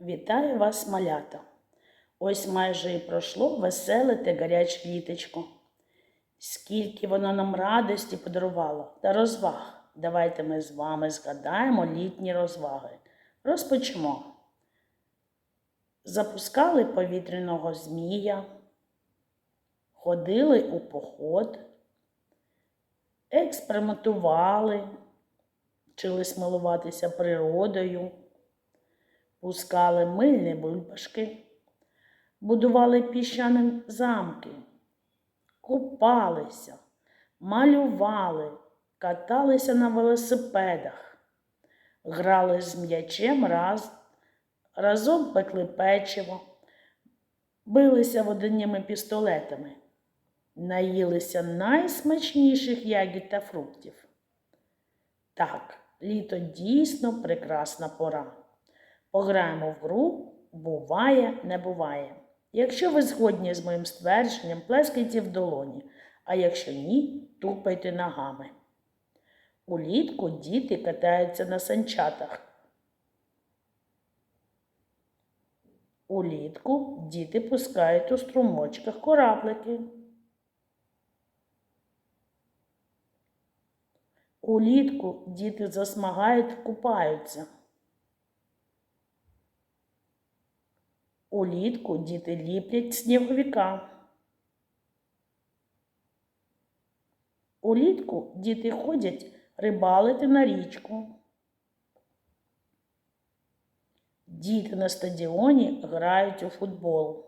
Вітаю вас, малята! Ось майже і пройшло веселе та гаряче літочко. Скільки воно нам радості подарувало та розваг. Давайте ми з вами згадаємо літні розваги. Розпочнемо. Запускали повітряного змія, ходили у поход, експериментували, вчились милуватися природою пускали мильні бульбашки, будували піщані замки, купалися, малювали, каталися на велосипедах, грали з м'ячем раз, разом пекли печиво, билися водяніми пістолетами, наїлися найсмачніших ягід та фруктів. Так, літо дійсно прекрасна пора. Пограємо в гру буває, не буває. Якщо ви згодні з моїм ствердженням, плескайте в долоні, а якщо ні, тупайте ногами. Улітку діти катаються на санчатах. Улітку діти пускають у струмочках кораблики. Улітку діти засмагають, купаються. Улітку діти ліплять сніговика. Улітку діти ходять рибалити на річку. Діти на стадіоні грають у футбол.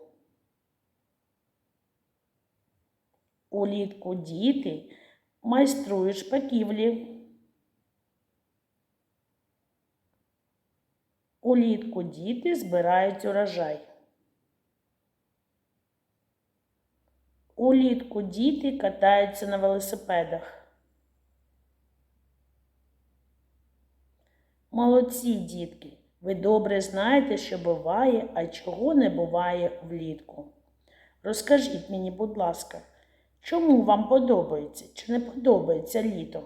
Улітку діти майструють шпаківлі. Улітку діти збирають урожай. Улітку діти катаються на велосипедах. Молодці, дітки! Ви добре знаєте, що буває, а чого не буває влітку. Розкажіть мені, будь ласка, чому вам подобається чи не подобається літо?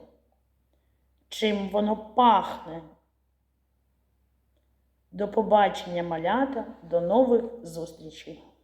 Чим воно пахне? До побачення, малята, до нових зустрічей!